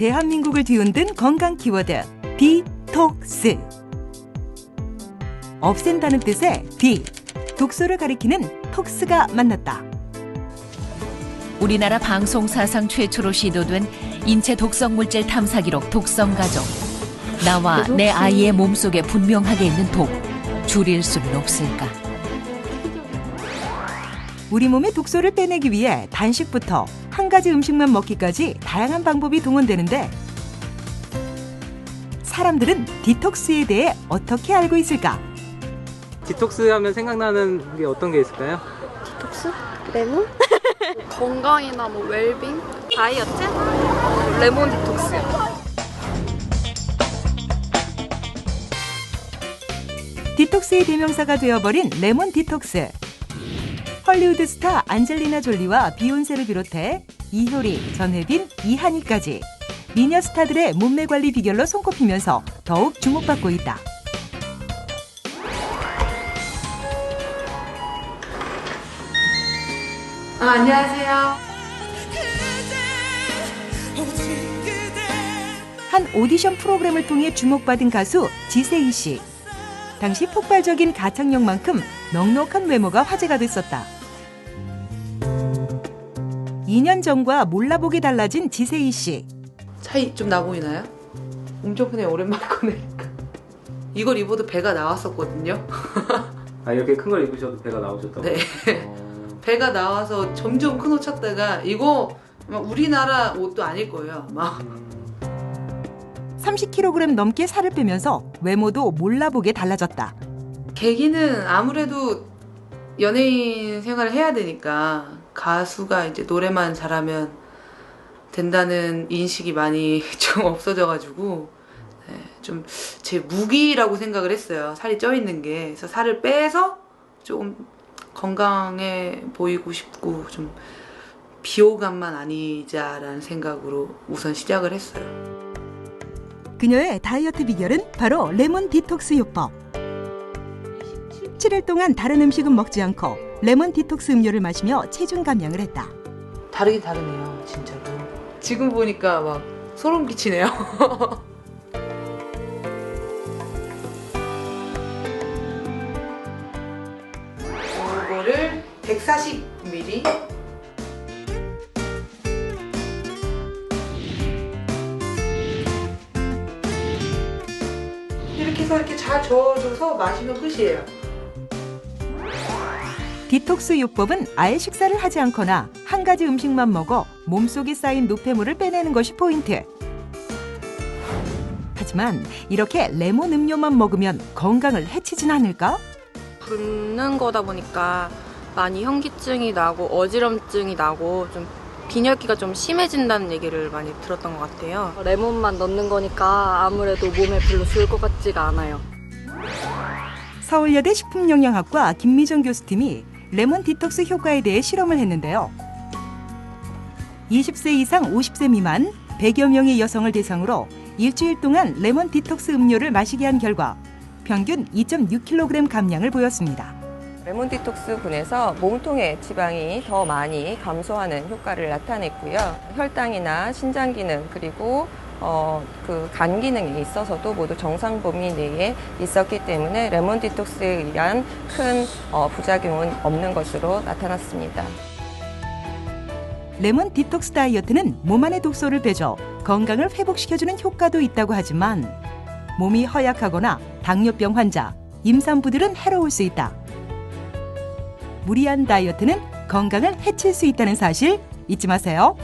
대한민국을 뒤흔든 건강 키워드 디톡스. 없앤다는 뜻의 디, 독소를 가리키는 톡스가 만났다. 우리나라 방송 사상 최초로 시도된 인체 독성 물질 탐사 기록 독성 가족. 나와 내 아이의 몸속에 분명하게 있는 독. 줄일 수는 없을까? 우리 몸의 독소를 빼내기 위해 단식부터 한 가지 음식만 먹기까지 다양한 방법이 동원되는데 사람들은 디톡스에 대해 어떻게 알고 있을까? 디톡스 하면 생각나는 게 어떤 게 있을까요? 디톡스? 레몬? 건강이나 뭐 웰빙, 다이어트, 어, 레몬 디톡스요. 디톡스의 대명사가 되어버린 레몬 디톡스. 헐리우드 스타 안젤리나 졸리와 비욘세를 비롯해 이효리, 전혜빈, 이한희까지 미녀 스타들의 몸매 관리 비결로 손꼽히면서 더욱 주목받고 있다. 아, 안녕하세요. 한 오디션 프로그램을 통해 주목받은 가수 지세희 씨. 당시 폭발적인 가창력만큼 넉넉한 외모가 화제가 됐었다. 2년 전과 몰라보게 달라진 지세희 씨. 차이 좀 나 보이나요? 엄청 크네 오랜만에 꺼내니까 이걸 입어도 배가 나왔었거든요 아 이렇게 큰 걸 입으셔도 배가 나오셨다고? 네. 어, 배가 나와서 점점 큰 옷 찾다가 이거 막 우리나라 옷도 아닐 거예요 막 음, 30kg 넘게 살을 빼면서 외모도 몰라보게 달라졌다. 계기는 아무래도 연예인 생활을 해야 되니까 가수가 이제 노래만 잘하면 된다는 인식이 많이 좀 없어져가지고 네, 좀제 무기라고 생각을 했어요. 살이 쪄 있는 게 그래서 살을 빼서 조금 건강해 보이고 싶고 좀 비호감만 아니자라는 생각으로 우선 시작을 했어요. 그녀의 다이어트 비결은 바로 레몬 디톡스 요법. 7일 동안 다른 음식은 먹지 않고 레몬 디톡스 음료를 마시며 체중 감량을 했다. 다르긴 다르네요, 진짜로. 지금 보니까 막 소름 끼치네요. 이거를 140ml. 이렇게 해서 이렇게 잘 저어줘서 마시면 끝이에요. 디톡스 요법은 아예 식사를 하지 않거나 한 가지 음식만 먹어 몸속에 쌓인 노폐물을 빼내는 것이 포인트. 하지만 이렇게 레몬 음료만 먹으면 건강을 해치진 않을까? 붓는 거다 보니까 많이 현기증이 나고 어지럼증이 나고 좀 빈혈기가 좀 심해진다는 얘기를 많이 들었던 것 같아요. 레몬만 넣는 거니까 아무래도 몸에 별로 좋을 것 같지가 않아요. 서울여대 식품영양학과 김미정 교수팀이 레몬 디톡스 효과에 대해 실험을 했는데요. 20세 이상 50세 미만 100여 명의 여성을 대상으로 일주일 동안 레몬 디톡스 음료를 마시게 한 결과 평균 2.6kg 감량을 보였습니다. 레몬 디톡스 분에서 몸통의 지방이 더 많이 감소하는 효과를 나타냈고요. 혈당이나 신장 기능 그리고 어, 그 간 기능에 있어서도 모두 정상 범위 내에 있었기 때문에 레몬 디톡스에 의한 큰 어, 부작용은 없는 것으로 나타났습니다. 레몬 디톡스 다이어트는 몸 안의 독소를 빼줘 건강을 회복시켜주는 효과도 있다고 하지만 몸이 허약하거나 당뇨병 환자, 임산부들은 해로울 수 있다. 무리한 다이어트는 건강을 해칠 수 있다는 사실 잊지 마세요.